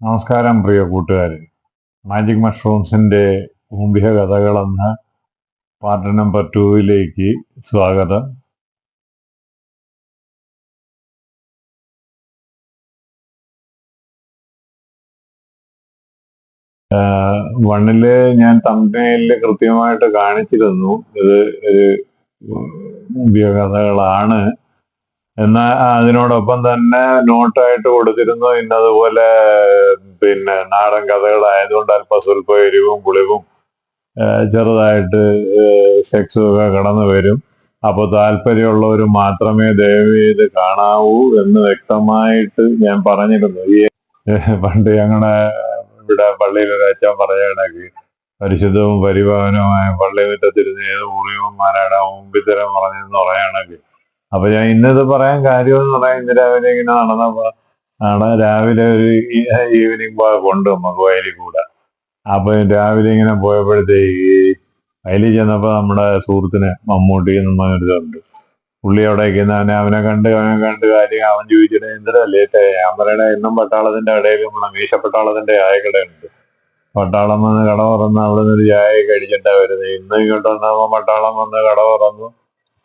നമസ്കാരം പ്രിയ കൂട്ടുകാരെ. മാജിക് മഷ്റൂംസിന്റെ മുമ്പിയ കഥകളെന്ന പാർട്ട് നമ്പർ ടൂവിലേക്ക് സ്വാഗതം. വണ്ണിൽ ഞാൻ തമ്പനയിൽ കൃത്യമായിട്ട് കാണിച്ചിരുന്നു. ഇത് ഒരു മുമ്പിയ കഥകളാണ് എന്നാൽ അതിനോടൊപ്പം തന്നെ നോട്ടായിട്ട് കൊടുത്തിരുന്നു. ഇന്നതുപോലെ പിന്നെ നാടൻ കഥകളായതുകൊണ്ട് അല്പം സ്വല്പം എരിവും പുളിവും ചെറുതായിട്ട് സെക്സും ഒക്കെ കടന്നു വരും. അപ്പോൾ താല്പര്യമുള്ളവർ മാത്രമേ ദയവ് ചെയ്ത് കാണാവൂ എന്ന് വ്യക്തമായിട്ട് ഞാൻ പറഞ്ഞിരുന്നു. ഈ പണ്ട് ഞങ്ങളുടെ ഇവിടെ പള്ളിയിൽ ഒരു അച്ഛൻ പറഞ്ഞ പരിശുദ്ധവും പരിഭവനവുമായ പള്ളി മുറ്റത്തിരുന്ന് ഏത് ഊറിയവന്മാരാണ് പറഞ്ഞിരുന്നു പറഞ്ഞെന്ന് പറയാ കണക്ക് അപ്പൊ ഞാൻ ഇന്നത് പറയാൻ കാര്യം എന്ന് പറയാൻ ഇന്ന് രാവിലെ ഇങ്ങനെ നടന്നപ്പോ ആണ് രാവിലെ ഒരു ഈവനിങ് പോയ നമുക്ക് വയലിൽ കൂടെ. അപ്പൊ രാവിലെ ഇങ്ങനെ പോയപ്പോഴത്തേക്ക് വയലിൽ ചെന്നപ്പോ നമ്മുടെ സുഹൃത്തിന് മമ്മൂട്ടി എന്ന് പറഞ്ഞൊരിതുണ്ട് പുള്ളി അവിടെ ഇരിക്കുന്ന അവനെ കണ്ട് അവനെ കണ്ട് കാര്യം അവൻ ചോദിച്ചിട്ട് എന്തിനാ ലേറ്റ് ഞാൻ പറയണ എന്നും പട്ടാളത്തിന്റെ ഇടയിൽ നമ്മളെ മീശ പട്ടാളത്തിന്റെ ചായ കടയുണ്ട്. പട്ടാളം വന്ന് കട തുറന്ന് അവിടെ നിന്ന് ഒരു ചായ കഴിച്ചിട്ടാ വരുന്നത് ഇന്ന് ഇങ്ങോട്ട് വന്നപ്പോ പട്ടാളം വന്ന് കട തുറന്നു.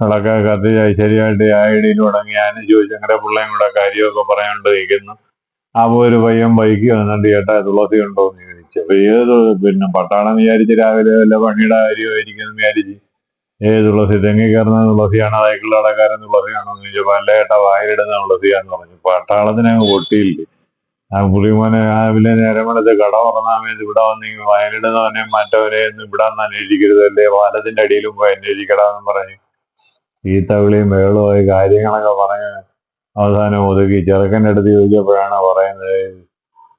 വിളക്ക് കത്തി ശരിയായിട്ട് ചായടിയിൽ തുടങ്ങി. ഞാനും ചോദിച്ചു അങ്ങനെ പിള്ളേയും കൂടെ കാര്യമൊക്കെ പറയാണ്ട് നിൽക്കുന്നു അപ്പൊ ഒരു പയ്യൻ ബൈക്ക് വന്നിട്ട് ചേട്ടാ തുളസി ഉണ്ടോ? എന്ന് ചോദിച്ചു. അപ്പൊ ഏത് പിന്നെ പട്ടാളം വിചാരിച്ച് രാവിലെ വല്ല പണിയുടെ കാര്യമായിരിക്കും വിചാരിച്ച്. ഏത് തുളസി? തെങ്ങി കയറുന്ന തുളസിയാണോ? അതായിട്ടുള്ള അടക്കാരൻ തുളസിയാണോ? എന്ന് ചോദിച്ചപ്പോ അല്ല ചേട്ടാ വായിലിടുന്ന തുളസിയാന്ന് പറഞ്ഞു. പട്ടാളത്തിന് അങ്ങ് പൊട്ടിയില്ലേ? ആ പുള്ളിമോനെ രാവിലെ നേരമണത്ത് കട തുറന്ന സമയത്ത് ഇവിടെ വന്ന് ഈ വയലിടുന്നവനെ മറ്റവനെ ഒന്നും ഇവിടെ വന്ന് അന്വേഷിക്കരുത് അല്ലേ പാലത്തിന്റെ അടിയിലും പോയി അന്വേഷിക്കടാന്ന് പറഞ്ഞു ഈ തവിളിയും മേളുമായി കാര്യങ്ങളൊക്കെ പറഞ്ഞ് അവസാനം ഒതുക്കി ചെറുക്കന്റെ അടുത്ത് ചോദിച്ചപ്പോഴാണ് പറയുന്നത്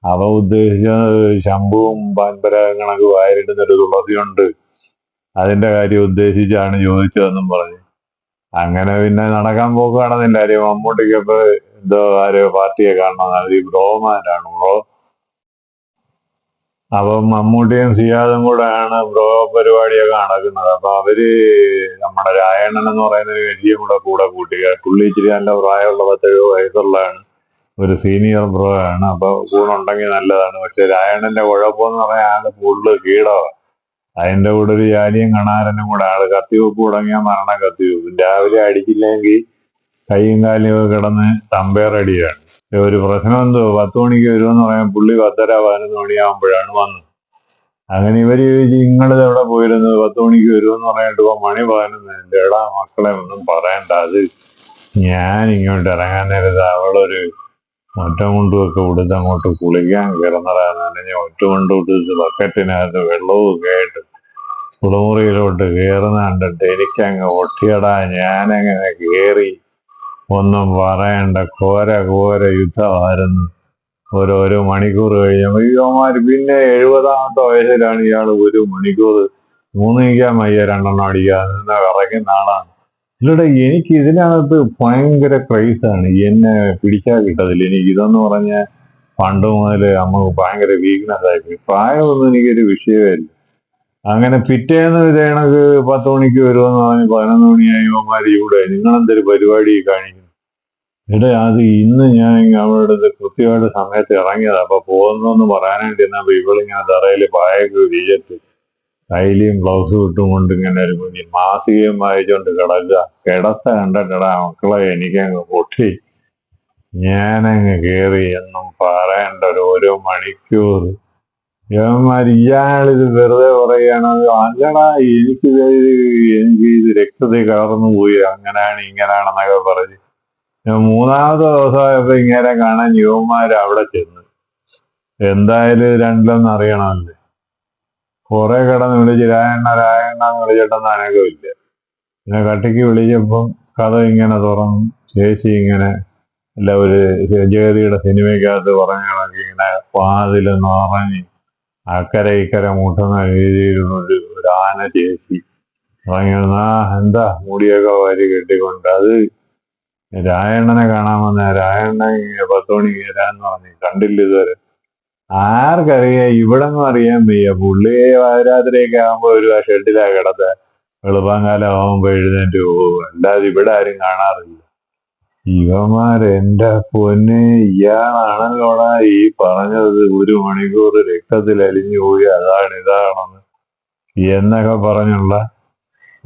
അവ ഉദ്ദേശിച്ചത് ശംഭുവും പാൻപരാഗങ്ങളൊക്കെ വായിലിടുന്ന ഒരു തുളസിയുണ്ട്. അതിന്റെ കാര്യം ഉദ്ദേശിച്ചാണ് ചോദിച്ചതെന്നും പറഞ്ഞു. അങ്ങനെ പിന്നെ നടക്കാൻ പോക്ക് നടന്നില്ല ആരും മമ്മൂട്ടിക്കപ്പോ എന്തോ ആരോ പാർട്ടിയെ കാണണം. ഈ ബ്രോമാരാണ്? ബ്രോ അപ്പം മമ്മൂട്ടിയും സിയാദും കൂടെയാണ് ബ്രോ പരിപാടിയൊക്കെ നടക്കുന്നത്. അപ്പൊ അവർ നമ്മുടെ രായണ്ണൻ എന്ന് പറയുന്ന ഒരു വലിയ കൂടെ കൂടെ കൂട്ടുക പുള്ളി ഇച്ചിരി നല്ല പ്രായമുള്ള പത്തെഴുപത് വയസ്സുള്ളതാണ്. ഒരു സീനിയർ ബ്രോ ആണ്. അപ്പൊ കൂടെ ഉണ്ടെങ്കിൽ നല്ലതാണ്. പക്ഷെ രായണ്ണന്റെ കുഴപ്പമെന്ന് പറഞ്ഞാൽ ആൾ കൂടുതൽ കീടമാണ് അതിന്റെ കൂടെ ഒരു ജാലിയും കണാരനും കൂടെ ആൾ കത്തിവെപ്പ് തുടങ്ങിയാൽ മരണം കത്തിവെപ്പ് രാവിലെ അടിച്ചില്ലെങ്കിൽ കൈയും കാലും കിടന്ന് തമ്പേർ അടിയാണ് ഒരു പ്രശ്നം എന്തോ പത്ത് മണിക്ക് വരുമെന്ന് പറയാൻ പുള്ളി പത്തര പതിനൊന്ന് മണിയാകുമ്പോഴാണ് വന്നത്. അങ്ങനെ ഇവർ നിങ്ങളിത് എവിടെ പോയിരുന്നത് പത്ത് മണിക്ക് വരുമെന്ന് പറഞ്ഞിട്ട് ഇപ്പൊ മണി പതിനൊന്ന്. എടാ മക്കളെ ഒന്നും പറയണ്ട. അത് ഞാൻ ഇങ്ങോട്ട് ഇറങ്ങാൻ നേരത്ത് അവളൊരു ഒറ്റ ഒക്കെ കൊടുത്ത് അങ്ങോട്ട് കുളിക്കാൻ കിടന്നതാ ഞാൻ ഒറ്റ ഉടുത്ത് ബക്കറ്റിനകത്ത് വെള്ളവും ആയിട്ട് കുളിമുറിയിലോട്ട് കയറുന്ന കണ്ടിട്ട് എനിക്കങ്ങ് ഒട്ടിയടാ ഞാനങ്ങനെ കേറി ഒന്നും പറയണ്ട. ഘോര ഘോര യുദ്ധമായിരുന്നു. ഓരോരോ മണിക്കൂർ കഴിഞ്ഞപ്പോൾ അയ്യോമാർ പിന്നെ എഴുപതാമത്തെ വയസ്സിലാണ് ഇയാൾ ഒരു മണിക്കൂർ മൂന്നിക്കാൻ വയ്യ രണ്ടെണ്ണം അടിക്കാൻ. നിന്ന വിറയ്ക്കുന്ന ആളാണ്. ഇല്ലടെ എനിക്ക് ഇതിനകത്ത് ഭയങ്കര ക്രൈസാണ്. എന്നെ പിടിച്ചാൽ കിട്ടത്തില്ല. എനിക്ക് ഇതെന്ന് പറഞ്ഞാൽ പണ്ട് മുതൽ നമുക്ക് ഭയങ്കര വീക്ക്നെസ് ആയിപ്പോയി പ്രായമൊന്നും എനിക്കൊരു വിഷയമല്ല അങ്ങനെ പിറ്റേന്ന് ഇതേണക്ക് പത്ത് മണിക്ക് വരുമെന്ന് പറഞ്ഞ് പതിനൊന്ന് മണിയായി ഇവന്മാർ ഇവിടെ. നിങ്ങളെന്തൊരു പരിപാടി കാണിക്കുന്നു? എടാ അത് ഇന്ന് ഞാൻ അവരുടെ കൃത്യമായിട്ട് സമയത്ത് ഇറങ്ങിയതാ. അപ്പൊ പോകുന്നു പറയാനായിട്ട് ഇരുന്നപ്പോ ഇവളിങ്ങനെ തറയിൽ പായൊക്കെ വിരിച്ചിട്ട് കയ്യിലും ബ്ലൗസും ഇട്ടും കൊണ്ട് ഇങ്ങനെ ഒരു കുഞ്ഞി മാസികയും വായിച്ചോണ്ട് കിടക്കുക. കിടത്ത കണ്ടിട്ടടാ മക്കളെ എനിക്കങ്ങ് പൊട്ടി. ഞാനങ്ങ് കേറി എന്നും പറയണ്ട ഒരു ഓരോ മണിക്കൂർ. യവന്മാർ ഇയാളിത് വെറുതെ പറയാണ് അല്ലടാ എനിക്കിത് എനിക്ക് ഇത് രക്തത്തിൽ കലർന്നു പോയി. അങ്ങനെയാണ് ഇങ്ങനെയാണെന്നൊക്കെ പറഞ്ഞ് മൂന്നാമത്തെ ദിവസമായപ്പോ ഇങ്ങനെ കാണാൻ യുവന്മാര് അവിടെ ചെന്ന്. എന്തായാലും രണ്ടിലൊന്നും അറിയണമല്ലേ? കുറെ കിടന്ന് വിളിച്ച് രായണ്ണ രായണ്ണ വിളിച്ചിട്ടൊന്നും അനക്കമില്ല പിന്നെ കട്ടിക്ക് വിളിച്ചപ്പം കഥ ഇങ്ങനെ തുറന്നു. ചേച്ചി ഇങ്ങനെ അല്ല ഒരു ജഗതിയുടെ സിനിമയ്ക്കകത്ത് പറഞ്ഞ ഇങ്ങനെ വാതിൽ നിറഞ്ഞ് അക്കരെ ഇക്കരെ മുട്ടുന്ന രീതിയിലുള്ള ഒരു ഒരു ആന ചേച്ചി. പറഞ്ഞിരുന്നാ എന്താ? മുടിയൊക്കെ വാരി കെട്ടിക്കൊണ്ട്. അത് രായണ്ണനെ കാണാൻ വന്ന രായണ്ണൻ പത്ത് മണിക്ക് പറഞ്ഞു. കണ്ടില്ല ഇതുവരെ. ആർക്കറിയാം? ഇവിടെങ്ങും അറിയാൻ വയ്യ. പുള്ളി രാത്രിയൊക്കെ ആകുമ്പോ ഒരു ഷെഡിലാ കിടത്ത. വെളുപ്പാങ്കാലം ആകുമ്പോ എഴുന്നേറ്റ് പോകും. അല്ലാതെ ഇവിടെ ആരും കാണാറില്ല. ഇവന്മാര് എന്റെ പൊന്നെ ഇയാളാണല്ലോടാ ഈ പറഞ്ഞത്. ഒരു മണിക്കൂർ രക്തത്തിൽ അലിഞ്ഞു പോയി. അതാണ് ഇതാണെന്ന്. എന്നൊക്കെ പറഞ്ഞുള്ള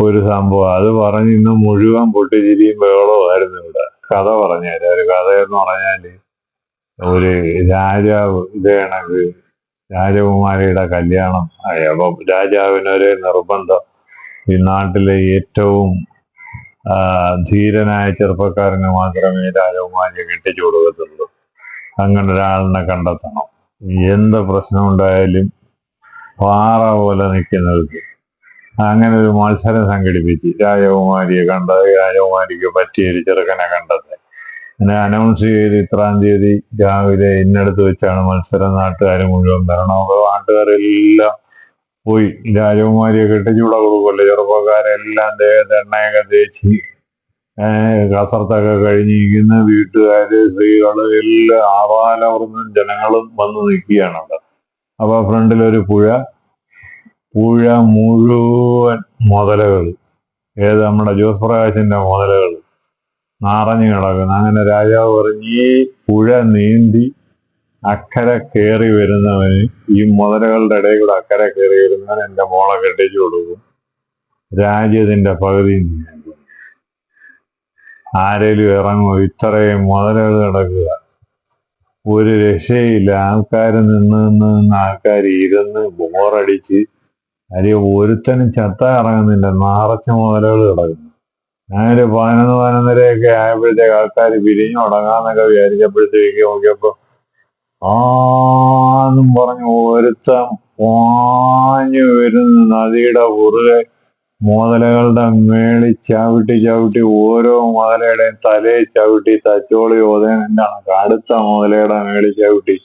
ഒരു സംഭവം. അത് പറഞ്ഞ് ഇന്ന് മുഴുവൻ പൊട്ടിച്ചിരിയും ബഹളമായിരുന്നു ഇവിടെ. കഥ പറഞ്ഞുതരാം. ഒരു കഥ എന്ന് പറഞ്ഞാൽ ഒരു രാജാവ് ഇത് രാജകുമാരിയുടെ കല്യാണം ആയി. അപ്പം രാജാവിനൊരു നിർബന്ധം. ഈ നാട്ടിലെ ഏറ്റവും ധീരനായ ചെറുപ്പക്കാരന് മാത്രമേ രാജകുമാരിയെ കെട്ടിച്ചു കൊടുക്കത്തുള്ളൂ. അങ്ങനെ ഒരാളിനെ കണ്ടെത്തണം. എന്ത് പ്രശ്നം ഉണ്ടായാലും പാറ പോലെ നിൽക്കുന്നവർക്ക് അങ്ങനെ ഒരു മത്സരം സംഘടിപ്പിച്ച്. രാജകുമാരിയെ കണ്ടത് രാജകുമാരിക്ക് പറ്റിയ ഒരു ചെറുക്കനെ കണ്ടത്. അങ്ങനെ അനൗൺസ് ചെയ്ത് ഇത്രാം തീയതി രാവിലെ ഇന്നടത്ത് വെച്ചാണ് മത്സരം. നാട്ടുകാർ മുഴുവൻ വരണം. നാട്ടുകാരെല്ലാം പോയി. രാജകുമാരിയെ കെട്ടിച്ചൂടെ കൊടുക്കുമല്ലോ ചെറുപ്പക്കാരെല്ലാം ദേഹത്ത് എണ്ണയൊക്കെ തേച്ച് കസർത്തൊക്കെ കഴിഞ്ഞിരിക്കുന്ന വീട്ടുകാര് സ്ത്രീകൾ എല്ലാം ആവാലവർന്നും ജനങ്ങളും വന്ന് നിൽക്കുകയാണ് അവിടെ. അപ്പൊ ഫ്രണ്ടിൽ ഒരു പുഴ പുഴ മുഴുവൻ മുതലകൾ. ഏത് നമ്മുടെ ജോസ് പ്രകാശിന്റെ മുതലകൾ. നിറഞ്ഞു കിടക്കുന്നു. അങ്ങനെ രാജാവ് പറഞ്ഞു ഈ പുഴ നീന്തി അക്കരെ കയറി വരുന്നവന് ഈ മുതലകളുടെ ഇടയിൽ കൂടെ അക്കരെ കയറി വരുന്നവൻ എന്റെ മോളെ കെട്ടിച്ചു കൊടുക്കും. രാജ്യത്തിന്റെ പകുതി. ആരേലും ഇറങ്ങുമോ ഇത്രയും മുതലകൾ കിടക്കുക ഒരു രക്ഷയില്ല. ആൾക്കാർ നിന്ന് നിന്ന് ആൾക്കാർ ഇരുന്ന് ബോറടിച്ച് അരി ഒരുത്തനും ചത്ത ഇറങ്ങുന്നില്ല. നാറച്ച മുതലുകൾ കിടക്കുന്നു. ഞാനൊരു പതിനൊന്ന് പതിനൊന്നരയൊക്കെ ആയപ്പോഴത്തേക്ക് ആൾക്കാർ പിരിഞ്ഞു തുടങ്ങാന്നൊക്കെ വിചാരിച്ചപ്പോഴത്തേക്ക് നോക്കിയപ്പോ ആന്നും പറഞ്ഞു ഒരുത്തൻ പാഞ്ഞു വരുന്ന നദിയുടെ ഉറുകെ മുതലകളുടെ മേളിൽ ചവിട്ടി ചവിട്ടി ഓരോ മുതലയുടെയും തലയിൽ ചവിട്ടി തച്ചോളി ഓതേനെന്താണ് കടുത്ത മുതലയുടെ മേളിൽ ചവിട്ടി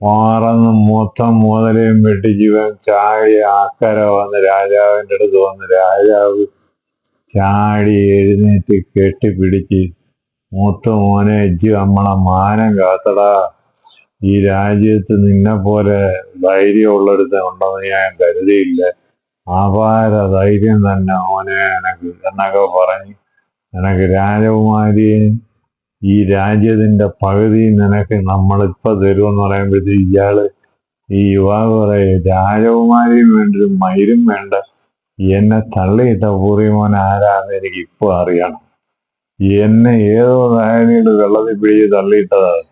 മാറന്ന് മൊത്തം മുതലയും വെട്ടി ജീവൻ ചാടി അക്കര വന്ന് രാജാവിന്റെ അടുത്ത് വന്ന് രാജാവ് ചാടി എഴുന്നേറ്റ് കെട്ടിപ്പിടിച്ച് മൂത്ത മോനെ എജ്ജ് നമ്മളെ മാനം കാത്തടാ. ഈ രാജ്യത്ത് നിന്നെ പോലെ ധൈര്യമുള്ളൊരുത്ത ഉണ്ടെന്ന് ഞാൻ കരുതിയില്ല. അപാര ധൈര്യം തന്നെ മോനെ എനക്ക് എന്നൊക്കെ പറഞ്ഞ് എനക്ക് രാജകുമാരിയെ ഈ രാജ്യത്തിന്റെ പകുതി നിനക്ക് നമ്മളിപ്പോ തരുമെന്ന് പറയുമ്പോഴത്തേക്ക് ഇയാൾ ഈ യുവാവ് പറയും രാജകുമാരിയും വേണ്ട ഒരു മയിലും വേണ്ട. എന്നെ തള്ളിയിട്ട പൂർവിമോൻ ആരാന്ന് എനിക്ക് ഇപ്പൊ അറിയണം. എന്നെ ഏതോ നായനീട് വെള്ളത്തിൽ പിടിച്ച് തള്ളിയിട്ടതാണ്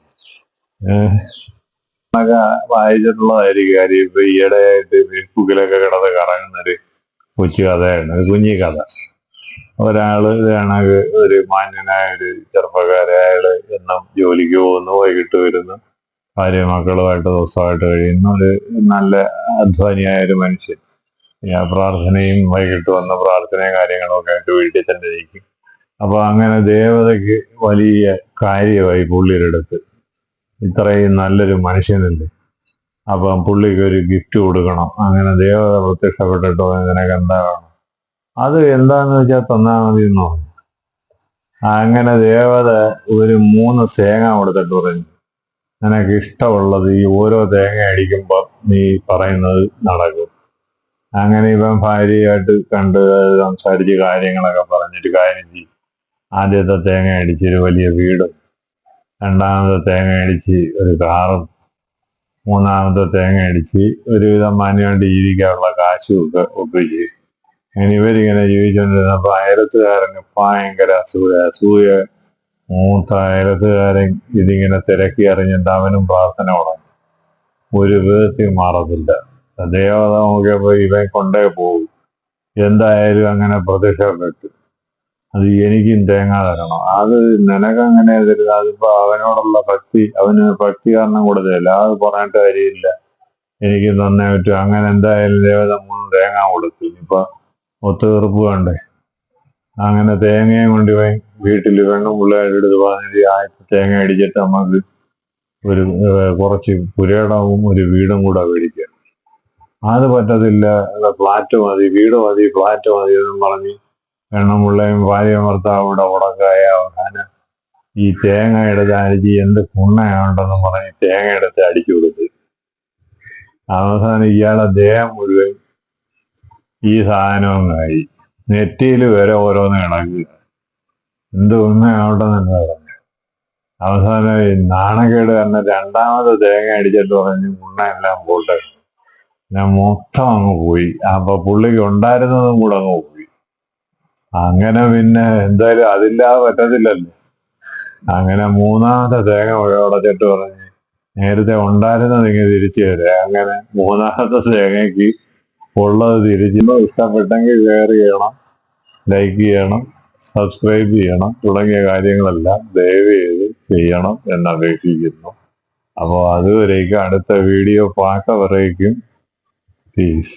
വായിച്ചിട്ടുള്ളതായിരിക്കും കാര്യം. ഇപ്പൊ ഈയിടെയായിട്ട് ഫേസ്ബുക്കിലൊക്കെ കിടന്ന് കറങ്ങുന്നൊരു കൊച്ചു കഥയാണ് ഒരു കുഞ്ഞി കഥ. ഒരാൾ കണക്ക് ഒരു മാന്യനായ ഒരു ചെറുപ്പക്കാരൻ അയാൾ എന്നും ജോലിക്ക് പോകുന്നു വൈകിട്ട് വരുന്നു ഭാര്യ മക്കളുമായിട്ട് ദിവസമായിട്ട് കഴിയുന്നു. ഒരു നല്ല അധ്വാനിയായ ഒരു മനുഷ്യൻ. പ്രാർത്ഥനയും വൈകിട്ട് വന്ന പ്രാർത്ഥനയും കാര്യങ്ങളും ഒക്കെ ആയിട്ട് വീട്ടിൽ തന്നെ ഇരിക്കും. അപ്പൊ അങ്ങനെ ദേവതയ്ക്ക് വലിയ കാര്യമായി പുള്ളിയുടെ അടുത്ത് ഇത്രയും നല്ലൊരു മനുഷ്യനല്ലേ? അപ്പം പുള്ളിക്ക് ഒരു ഗിഫ്റ്റ് കൊടുക്കണം. അങ്ങനെ ദേവത പ്രത്യക്ഷപ്പെട്ടിട്ടോ നിനക്ക് എന്താ വേണം അത് എന്താന്ന് വെച്ചാൽ തന്നാ മതി എന്ന് പറഞ്ഞു. അങ്ങനെ ദേവത ഒരു മൂന്ന് തേങ്ങ കൊടുത്തിട്ട് പറഞ്ഞു. നിനക്ക് ഇഷ്ടമുള്ളത് ഈ ഓരോ തേങ്ങ അടിക്കുമ്പോൾ നീ പറയുന്നത് നടക്കും. അങ്ങനെ ഇവൻ ഭാര്യയായിട്ട് കണ്ട് സംസാരിച്ച് കാര്യങ്ങളൊക്കെ പറഞ്ഞിട്ട് കാര്യം ചെയ്യും. ആദ്യത്തെ തേങ്ങ അടിച്ചൊരു വലിയ വീടും രണ്ടാമത്തെ തേങ്ങ അടിച്ച് ഒരു കാറും മൂന്നാമത്തെ തേങ്ങ അടിച്ച് ഒരുവിധം മാന്യമായിട്ട് ജീവിക്കാനുള്ള കാശും ഒക്കെ ഒപ്പിച്ച് ഇവരിങ്ങനെ ജീവിച്ചുകൊണ്ടിരുന്നപ്പോ അയലത്തുകാരന് ഭയങ്കര അസൂയ. അസൂയ മൂത്ത അയലത്തുകാരൻ ഇതിങ്ങനെ തിരക്കി അറിഞ്ഞിട്ട് അവനും പ്രാർത്ഥന തുടങ്ങി. ഒരു വിധത്തിൽ മാറത്തില്ല. ദേവത നോക്കിയപ്പോ ഇവൻ കൊണ്ടേ പോകും. എന്തായാലും അങ്ങനെ പ്രത്യക്ഷപ്പെട്ടു അത് എനിക്കും തേങ്ങ തരണം. അത് നിനക്കങ്ങനെ തരുന്നത് അതിപ്പോ അവനോടുള്ള ഭക്തി അവന് ഭക്തി കാരണം കൊടുത്തില്ല. അത് പറഞ്ഞിട്ട് കാര്യമില്ല. എനിക്ക് തന്നേ പറ്റും അങ്ങനെ എന്തായാലും ദേവത മൂന്ന് തേങ്ങ കൊടുത്തു. ഇനിയിപ്പൊ ഒത്തുതീർപ്പ് വേണ്ടേ അങ്ങനെ തേങ്ങയും കൊണ്ടുപോയി വീട്ടിൽ പെണ്ണും പിള്ളേരുടെ അടുത്ത് പതിനഞ്ച് ആയിരത്തി തേങ്ങ അടിച്ചിട്ട് നമുക്ക് ഒരു കുറച്ച് പുരയിടവും ഒരു വീടും കൂടെ മേടിക്കാം അത് പറ്റത്തില്ല ഫ്ലാറ്റ് മതി വീട് മതി ഫ്ലാറ്റ് മതി എന്നും പറഞ്ഞ് പെണ്ണും പിള്ളയും ഭാര്യ ഭർത്താവും ഇവിടെ ഉടക്കായ അവസാനം ഈ തേങ്ങ എടുത്ത് അരിച്ച് എന്ത് കുണ്ണയാണ്ടെന്നും പറഞ്ഞ് തേങ്ങ എടുത്ത് അടിച്ചു കൊടുത്ത്. അവസാനം ഇയാളെ ദേഹം മുഴുവൻ ഈ സാധനവുമായി നെറ്റിയിൽ വരെ ഓരോന്ന് കിടക്കുക എന്തൊന്നും അവിടെ നിന്ന് പറഞ്ഞു. അവസാനം ഈ നാണക്കേട് കാരണം രണ്ടാമത് തേങ്ങ അടിച്ചിട്ട് പറഞ്ഞ് മുണ്ണ എല്ലാം പോട്ടെ. ഞാൻ മൊത്തം അങ്ങ് പോയി. അപ്പൊ പുള്ളിക്ക് ഉണ്ടായിരുന്നതും കൂടെ അങ്ങ് പോയി. അങ്ങനെ പിന്നെ എന്തായാലും അതില്ലാതെ പറ്റത്തില്ലല്ലോ. അങ്ങനെ മൂന്നാമത്തെ തേങ്ങ ഉടച്ചിട്ട് പറഞ്ഞ് നേരത്തെ ഉണ്ടായിരുന്നത് ഇങ്ങനെ തിരിച്ചു തരാം. അങ്ങനെ മൂന്നാമത്തെ തേങ്ങയ്ക്ക് ഉള്ളത് തിരിച്ചു ഇഷ്ടപ്പെട്ടെങ്കിൽ ഷെയർ ചെയ്യണം ലൈക്ക് ചെയ്യണം സബ്സ്ക്രൈബ് ചെയ്യണം തുടങ്ങിയ കാര്യങ്ങളെല്ലാം ദയവ് ചെയ്ത് ചെയ്യണം എന്ന് അപേക്ഷിക്കുന്നു അപ്പോൾ അതുവരേക്കും അടുത്ത വീഡിയോ പാക്കവരേക്കും പീസ്